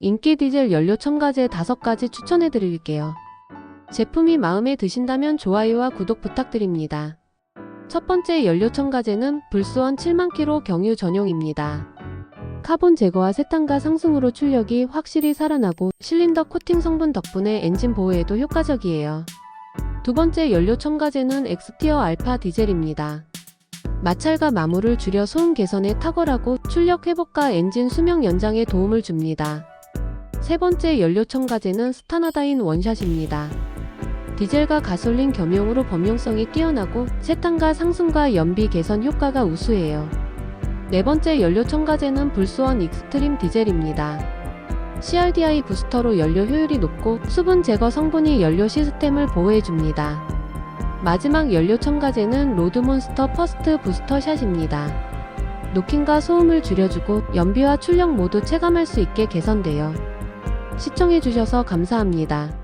인기 디젤 연료 첨가제 5가지 추천해 드릴게요. 제품이 마음에 드신다면 좋아요와 구독 부탁드립니다. 첫 번째 연료 첨가제는 불수원 7만 킬로 경유 전용입니다. 카본 제거와 세탄가 상승으로 출력이 확실히 살아나고 실린더 코팅 성분 덕분에 엔진 보호에도 효과적이에요. 두 번째 연료 첨가제는 엑스티어 알파 디젤입니다. 마찰과 마모를 줄여 소음 개선에 탁월하고 출력 회복과 엔진 수명 연장에 도움을 줍니다. 세 번째 연료 첨가제는 스타나다인 원샷입니다. 디젤과 가솔린 겸용으로 범용성이 뛰어나고 세탄가 상승과 연비 개선 효과가 우수해요. 네 번째 연료 첨가제는 불수원 익스트림 디젤입니다. CRDI 부스터로 연료 효율이 높고 수분 제거 성분이 연료 시스템을 보호해줍니다. 마지막 연료 첨가제는 로드몬스터 퍼스트 부스터 샷입니다. 노킹과 소음을 줄여주고 연비와 출력 모두 체감할 수 있게 개선돼요. 시청해주셔서 감사합니다.